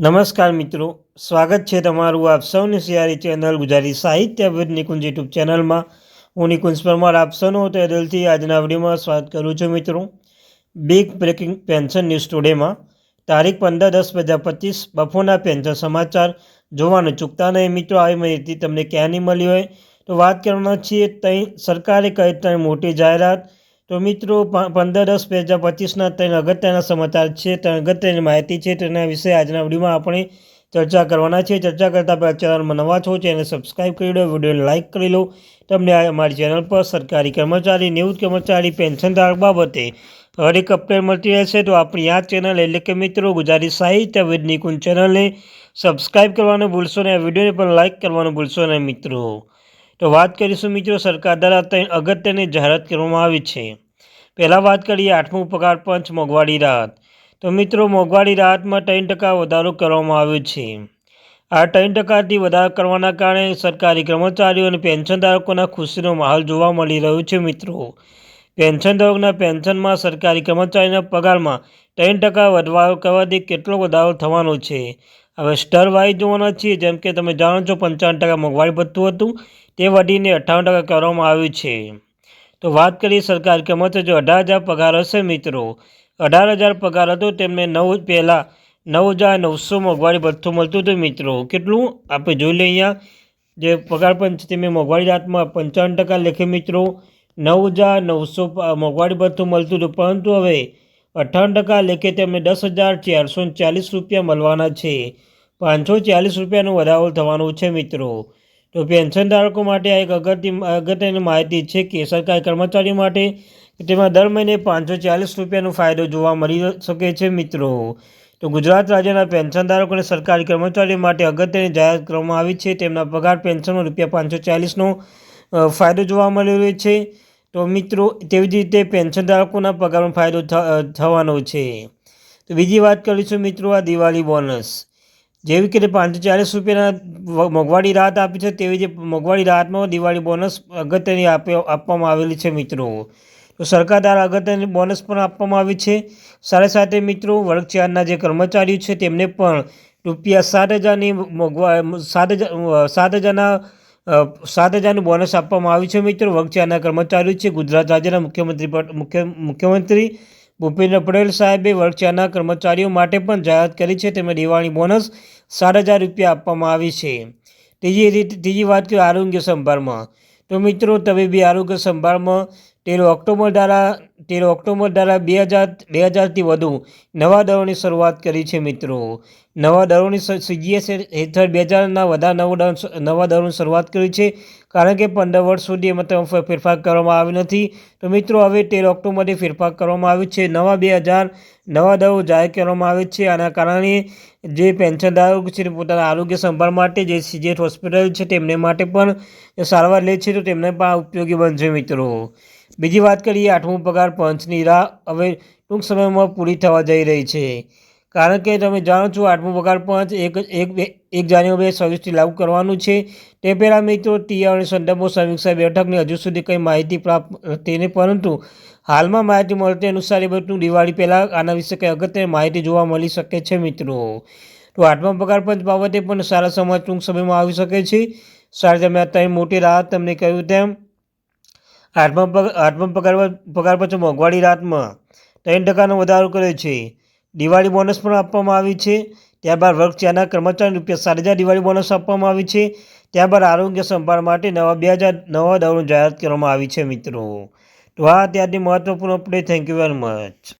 નમસ્કાર મિત્રો, સ્વાગત છે તમારું આપ સૌની સિયારી ચેનલ ગુજરાતી સાહિત્ય વિદ નિકુંજ યુટ્યુબ ચેનલમાં. હું નિકુંજ પરમાર, આપ સૌનું તે દિલથી આજના વિડીયોમાં સ્વાગત કરું છું મિત્રો. બિગ બ્રેકિંગ પેન્શન ન્યૂઝ ટુડેમાં તારીખ પંદર દસ બે હજાર પચીસ બપોરના પેન્શન સમાચાર જોવાનું ચૂકતા નહીં. મિત્રો, આવી માહિતી તમને ક્યાં નહીં મળી હોય? તો વાત કરવાના છીએ ત્યાં સરકારે કહી ત્રણ મોટી જાહેરાત તો મિત્રો પંદર દસ બે હજાર પચીસના ત્રણ અગત્યના સમાચાર છે, ત્રણ અગત્યની માહિતી છે, તેના વિશે આજના વિડીયોમાં આપણે ચર્ચા કરવાના છે ચર્ચા કરતાં પહેલાં ચેનલમાં નવા છો ચેનલ સબસ્ક્રાઈબ કરી લો, વિડીયોને લાઇક કરી લો. તમને અમારી ચેનલ પર સરકારી કર્મચારી, નિવૃત્ત કર્મચારી, પેન્શન ધારક બાબતે હરેક અપડેટ મળતી રહેશે. તો આપણી આ ચેનલ એટલે કે મિત્રો, ગુજરાતી સાહિત્ય વેદ નિકુંજ ચેનલને સબસ્ક્રાઈબ કરવાનું ભૂલશો નહીં, આ વિડીયોને પણ લાઇક કરવાનું ભૂલશો નહીં મિત્રો. તો વાત કરીશું મિત્રો સરકાર દ્વારા ત્રણ અગત્યની જાહેરાત કરવામાં આવી છે. પહેલાં વાત કરીએ આઠમું પગાર પંચ મોંઘવારી રાહત. તો મિત્રો, મોંઘવારી રાહતમાં ત્રણ ટકા વધારો કરવામાં આવ્યો છે. આ ત્રણ ટકાથી વધારો કરવાના કારણે સરકારી કર્મચારીઓ અને પેન્શનધારકોના ખુશીનો માહોલ જોવા મળી રહ્યો છે મિત્રો. પેન્શનધારકોના પેન્શનમાં સરકારી કર્મચારીના પગારમાં ત્રણ ટકા વધારો કરવાથી કેટલો વધારો થવાનો છે? હવે સ્ટર વાઇઝ જોવાના છીએ, જેમ કે તમે જાણો છો પંચાવન ટકા મોંઘવારી ભથ્થું હતું, તે વધીને અઠ્ઠાવન ટકા કરવામાં આવ્યું છે. તો વાત કરીએ સરકાર કે મત, જો અઢાર હજાર પગાર હશે મિત્રો, અઢાર હજાર પગાર હતો, તેમને નવ પહેલાં નવ હજાર નવસો મોંઘવારી ભથ્થું મળતું હતું મિત્રો. કેટલું? આપણે જોઈ લઈએ અહીંયા, જે પગાર પંચ તેમને મોંઘવારી રાતમાં પંચાવન ટકા લેખે મિત્રો, નવ હજાર નવસો મોંઘવારી ભથ્થું મળતું હતું. પરંતુ હવે અઠ્ઠાવન ટકા લેખે તેમને દસ હજાર ચારસો ચાલીસ રૂપિયા મળવાના છે. પાંચસો ચાલીસ રૂપિયાનો વધારો થવાનો છે મિત્રો. તો પેન્શન ધારકો માટે આ એક અગત્ય અગત્યની માહિતી છે કે સરકારી કર્મચારીઓ માટે તેમાં દર મહિને પાંચસો ચાલીસ રૂપિયાનો ફાયદો જોવા મળી શકે છે મિત્રો. તો ગુજરાત રાજ્યના પેન્શનધારકો અને સરકારી કર્મચારીઓ માટે અગત્યની જાહેરાત કરવામાં આવી છે. તેમના પગાર પેન્શનનો રૂપિયા પાંચસો ચાલીસનો ફાયદો જોવા મળી રહ્યો છે. તો મિત્રો, તેવી જ રીતે પેન્શન ધારકોના પગારનો ફાયદો થવાનો છે. તો બીજી વાત કરીશું મિત્રો, આ દિવાળી બોનસ. જેવી કે પાંચસો ચાલીસ રૂપિયાના મોંઘવારી રાહત આપી છે, તેવી જ મોંઘવારી રાહતમાં દિવાળી બોનસ અગત્યની આપે, આપવામાં આવેલી છે મિત્રો. તો સરકાર દ્વારા અગત્યની બોનસ પણ આપવામાં આવી છે. સાથે સાથે મિત્રો વર્ગ ચારના જે કર્મચારીઓ છે, તેમને પણ રૂપિયા સાત હજારની મોંઘવા, સાત હજાર સાત હજારના સાત હજારનું બોનસ આપવામાં આવ્યું છે મિત્રો. વર્ગ ચારના કર્મચારીઓ છે. ગુજરાત રાજ્યના મુખ્યમંત્રી મુખ્ય, મુખ્યમંત્રી ભૂપેન્દ્ર પટેલ સાહેબે વર્ગચાના કર્મચારીઓ માટે પણ જાહેરાત કરી છે. તેમાં દિવાળી બોનસ સાત હજાર રૂપિયા આપવામાં આવી છે. ત્રીજી રીતે, ત્રીજી વાત કરીએ આરોગ્ય સંભાળમાં. તો મિત્રો, તબીબી આરોગ્ય સંભાળમાં તેર ઓક્ટોબર દ્વારા તેર ઓક્ટોબર દ્વારા બે હજાર, બે હજારથી વધુ નવા દરોની શરૂઆત કરી છે મિત્રો. નવા દરોની સીજીએસ હેઠળ બે હજારના વધારે નવા નવા દરોની શરૂઆત કરી છે. કારણ કે પંદર વર્ષ સુધી એમાં તેમાં ફેરફાર કરવામાં આવ્યો નથી. તો મિત્રો, હવે તેર ઓક્ટોબરથી ફેરફાર કરવામાં આવ્યો છે. નવા બે હજાર, નવા દરો જાહેર કરવામાં આવે છે. આના કારણે જે પેન્શનદારો છે પોતાના આરોગ્ય સંભાળ માટે જે સીજીએસ હોસ્પિટલ છે તેમને માટે પણ સારવાર લે છે. તો તેમને પણ ઉપયોગી બનશે મિત્રો. બીજી વાત કરીએ, આઠમું પગાર પંચની રાહ હવે ટૂંક સમયમાં પૂરી થવા જઈ રહી છે. કારણ કે તમે જાણો છો, આઠમું પગાર પંચ એક એક એક જાન્યુઆરી બે છવ્વીસથી લાગુ કરવાનું છે. તે પહેલાં મિત્રો ટીઆર અને સંદર્ભો સમીક્ષા બેઠકની હજુ સુધી કંઈ માહિતી પ્રાપ્ત નથી ને પરંતુ હાલમાં માહિતી મળતી અનુસાર એ બધું દિવાળી પહેલાં આના વિશે કંઈ અગત્યની માહિતી જોવા મળી શકે છે મિત્રો. તો આઠમા પગાર પંચ બાબતે પણ સારા સમાજ ટૂંક સમયમાં આવી શકે છે. સારી, તમે અત્યારે મોટી રાહત તમને કહ્યું તેમ આઠમા પગ આઠમા પગાર પગાર પછી મોંઘવારી રાતમાં ત્રણ ટકાનો વધારો કર્યો છે. દિવાળી બોનસ પણ આપવામાં આવી છે. ત્યારબાદ વર્ગ ચારના કર્મચારી રૂપિયા સાત હજાર દિવાળી બોનસ આપવામાં આવી છે. ત્યારબાદ આરોગ્ય સંભાળ માટે નવા બે હજાર નવા દરોની જાહેરાત કરવામાં આવી છે મિત્રો. તો આ ત્યારથી મહત્વપૂર્ણ update thank you very much